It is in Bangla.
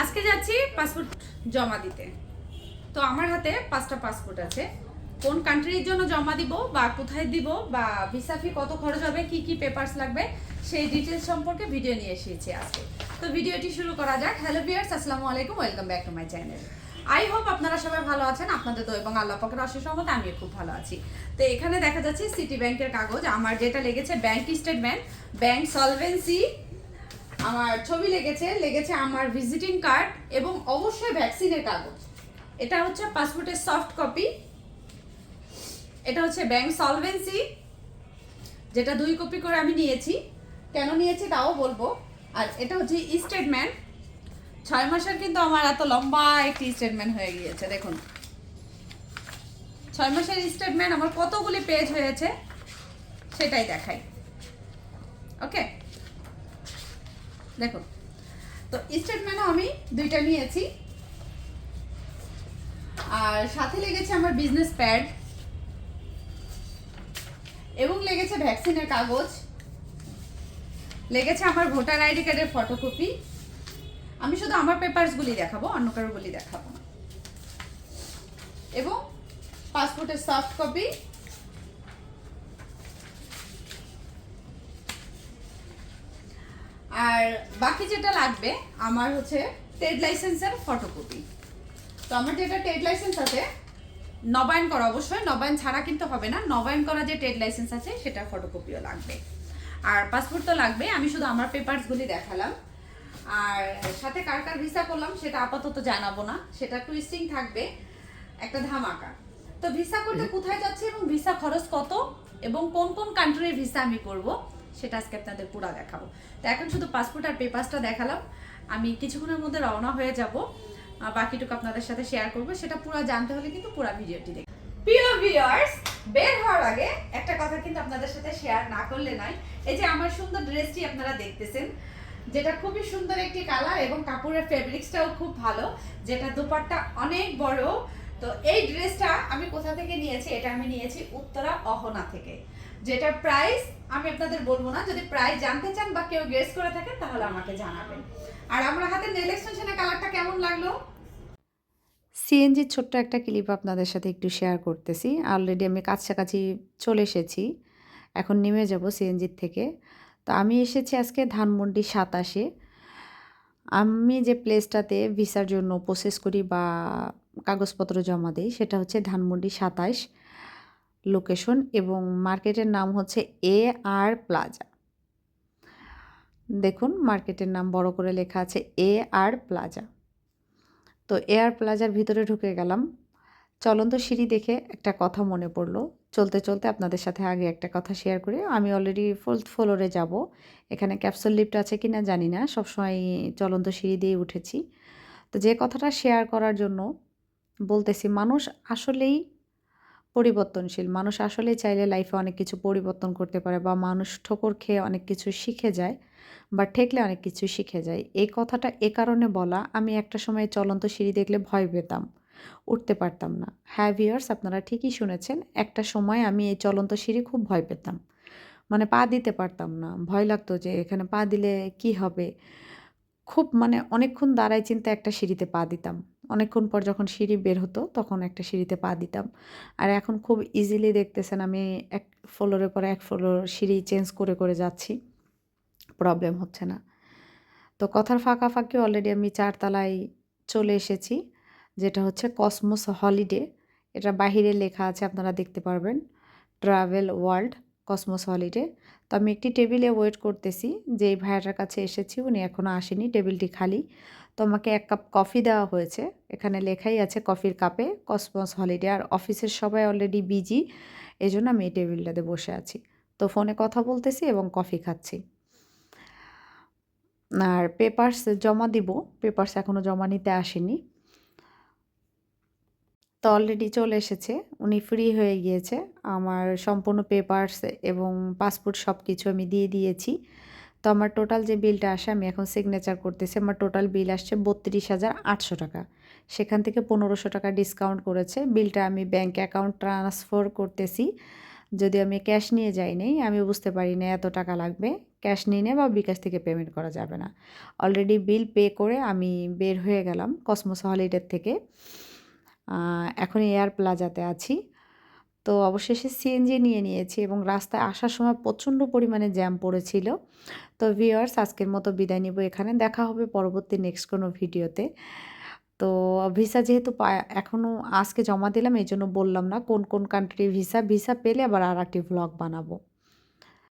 আজকে যাচ্ছি পাসপোর্ট জমা দিতে। তো আমার হাতে পাঁচটা পাসপোর্ট আছে। কোন কান্ট্রির জন্য জমা দিব বা কোথায় দিব বা ভিসা ফি কত খরচ হবে, কি কি পেপারস লাগবে, সেই ডিটেলস সম্পর্কে ভিডিও নিয়ে এসেছি আজকে। তো ভিডিওটি শুরু করা যাক। হ্যালো ভিউয়ার্স আসসালামু আলাইকুম welcome back to my channel I hope আপনারা সবাই ভালো আছেন, আপনাদের তো এবং আল্লাহ পাকের অশেষ রহমতে আমিও খুব ভালো আছি। তো এখানে দেখা যাচ্ছে সিটি ব্যাংকের কাগজ, আমার যেটা লেগেছে ব্যাংক স্টেটমেন্ট ব্যাংক সলভেন্সি আমার ছবি লেগেছে লেগেছে আমার ভিজিটিং কার্ড এবং অবশ্যই ভ্যাকসিনের কাগজ। এটা হচ্ছে পাসপোর্টের সফট কপি এটা হচ্ছে ব্যাংক সলভেন্সি যেটা দুই কপি করে আমি নিয়েছি। কেন নিয়েছি তাও বলব। আর এটা হচ্ছে স্টেটমেন্ট ছয় মাসের কিন্তু আমার এত লম্বা একটি স্টেটমেন্ট হয়ে গিয়েছে, দেখুন। ছয় মাসের স্টেটমেন্ট আমার কতগুলি পেজ হয়েছে, সেটাই দেখাই। ওকে দেখুন তো স্টেটমেন্টও আমি দুইটা নিয়েছি। আর সাথে লেগেছে আমার বিজনেস প্যাড এবং লেগেছে ভ্যাকসিনের কাগজ। লেগেছে আমার ভোটার আইডি কার্ডের ফটোকপি আমি শুধু আমার পেপারসগুলি দেখাবো, অন্য কারোগুলি দেখাবো না। এবং পাসপোর্টের সফট কপি আর বাকি যেটা লাগবে আমার হচ্ছে ট্রেড লাইসেন্সের ফটোকপি তো আমার যেটা ট্রেড লাইসেন্স আছে নবায়ন করা অবশ্যই নবায়ন ছাড়া কিন্তু হবে না নবায়ন করা যে ট্রেড লাইসেন্স আছে সেটা ফটোকপিও লাগবে। আর পাসপোর্ট তো লাগবে আমি শুধু আমার পেপারসগুলি দেখালাম। আর সাথে কার কার ভিসা করলাম সেটা আপাতত জানাব না সেটা টুইস্টিং থাকবে একটা ধামাকা। তো ভিসা করতে কোথায় যাচ্ছে এবং ভিসা খরচ কত এবং কোন কোন কান্ট্রির ভিসা আমি করব সেটা আজকে আপনাদের পুরো দেখাবো। তো এখন শুধু পাসপোর্ট আর পেপারসটা দেখালাম। আমি কিছুক্ষণের মধ্যে রওনা হয়ে যাব। বাকিটুকু আপনাদের সাথে শেয়ার করব। সেটা পুরো জানতে হলে কিন্তু পুরো ভিডিওটি দেখুন প্রিয় ভিউয়ার্স বের হওয়ার আগে একটা কথা কিন্তু আপনাদের সাথে শেয়ার না করলে নয়। এই যে আমার সুন্দর ড্রেসটি আপনারা দেখতেছেন, যেটা খুবই সুন্দর একটি কালার এবং কাপড়ের ফেব্রিক্সটাও খুব ভালো, যেটা দুপাট্টা অনেক বড় তো এই ড্রেসটা আমি কোথা থেকে নিয়েছি? এটা আমি নিয়েছি উত্তরা অহনা থেকে। যেটা প্রাইস আমি আপনাদের বলব না, যদি প্রাইস জানতে চান বা কেউ গেস করে থাকেন, তাহলে আমাকে জানাবেন। আর আমার হাতে নেল এক্সটেনশনের কালারটা কেমন লাগল? সিএনজির ছোট্ট একটা ক্লিপ আপনাদের সাথে একটু শেয়ার করতেছি। অলরেডি আমি কাছাকাছি চলে এসেছি। এখন নেমে যাব সিএনজির থেকে। তো আমি এসেছি আজকে ধানমন্ডি সাতাশে। আমি যে প্লেসটাতে ভিসার জন্য প্রসেস করি বা কাগজপত্র জমা দিই, সেটা হচ্ছে ধানমন্ডি সাতাশ লোকেশন এবং মার্কেটের নাম হচ্ছে এ আর প্লাজা। দেখুন, মার্কেটের নাম বড় করে লেখা আছে এ আর প্লাজা। তো এ আর প্লাজার ভিতরে ঢুকে গেলাম। চলন্ত সিঁড়ি দেখে একটা কথা মনে পড়ল। চলতে চলতে আপনাদের সাথে আগে একটা কথা শেয়ার করি। আমি অলরেডি ফোর্থ ফ্লোরে যাব। এখানে ক্যাপসুল লিফট আছে কি না জানি না। সবসময় চলন্ত সিঁড়ি দিয়ে উঠেছি। তো যে কথাটা শেয়ার করার জন্য বলতেছি, মানুষ আসলেই পরিবর্তনশীল। মানুষ আসলেই চাইলে লাইফে অনেক কিছু পরিবর্তন করতে পারে বা মানুষ ঠোকর খেয়ে অনেক কিছু শিখে যায় বা ঠেকলে অনেক কিছু শিখে যায়। এই কথাটা এ কারণে বলা, আমি একটা সময় চলন্ত সিঁড়ি দেখলে ভয় পেতাম, উঠতে পারতাম না। হ্যাঁ ভিয়ার্স আপনারা ঠিকই শুনেছেন, একটা সময় আমি এই চলন্ত সিঁড়ি খুব ভয় পেতাম। মানে পা দিতে পারতাম না, ভয় লাগতো যে এখানে পা দিলে কি হবে? খুব মানে অনেকক্ষণ দাঁড়ায় চিন্তা একটা সিঁড়িতে পা দিতাম। অনেকক্ষণ পর যখন সিঁড়ি বের হতো, তখন একটা সিঁড়িতে পা দিতাম। আর এখন খুব ইজিলি দেখতেছেন, আমি এক ফ্লোরের পর এক ফ্লোর সিঁড়ি চেঞ্জ করে করে যাচ্ছি। প্রবলেম হচ্ছে না। তো কথার ফাঁকাফাঁকি অলরেডি আমি চারতলায় চলে এসেছি, যেটা হচ্ছে কসমোস হলিডে এটা বাহিরে লেখা আছে, আপনারা দেখতে পারবেন। ট্রাভেল ওয়ার্ল্ড কসমোস হলিডে তো আমি একটি টেবিলে ওয়েট করতেছি, যে এই ভাইয়াটার কাছে এসেছি, উনি এখনও আসেনি, টেবিলটি খালি। তো আমাকে এক কাপ কফি দেওয়া হয়েছে, এখানে লেখাই আছে কফির কাপে, কসমোস হলিডে আর অফিসের সবাই অলরেডি বিজি এই জন্য আমি এই টেবিলটাতে বসে আছি। তো ফোনে কথা বলতেছি এবং কফি খাচ্ছি। আর পেপারস জমা দিব, পেপারস এখনও জমা নিতে আসেনি। তো অলরেডি চলে এসেছে। উনি ফ্রি হয়ে গিয়েছে। আমার সম্পূর্ণ পেপারস এবং পাসপোর্ট সব কিছু আমি দিয়ে দিয়েছি। তো আমার টোটাল যে বিলটা আসে, আমি এখন সিগনেচার করতেছি। আমার টোটাল বিল আসছে বত্রিশ হাজার আটশো টাকা। সেখান থেকে পনেরোশো টাকা ডিসকাউন্ট করেছে। বিলটা আমি ব্যাঙ্ক অ্যাকাউন্ট ট্রান্সফার করতেছি। যদি আমি ক্যাশ নিয়ে যাই নাই, আমি বুঝতে পারি না এত টাকা লাগবে। ক্যাশ নিয়ে নে বা বিকাশ থেকে পেমেন্ট করা যাবে না। অলরেডি বিল পে করে আমি বের হয়ে গেলাম কসমোস হলিডের থেকে। এখন এয়ার প্লাজাতে আছি। তো অবশেষে সিএনজি নিয়ে নিয়েছি এবং রাস্তায় আসার সময় প্রচণ্ড পরিমাণে জ্যাম পড়েছিল। তো ভিওয়ার্স আজকের মতো বিদায় নিব এখানে। দেখা হবে পরবর্তী নেক্সট কোনো ভিডিওতে। তো ভিসা যেহেতু এখনও আজকে জমা দিলাম এই জন্য বললাম না কোন কোন কান্ট্রি ভিসা ভিসা পেলে আবার আর একটি ভ্লগ বানাবো।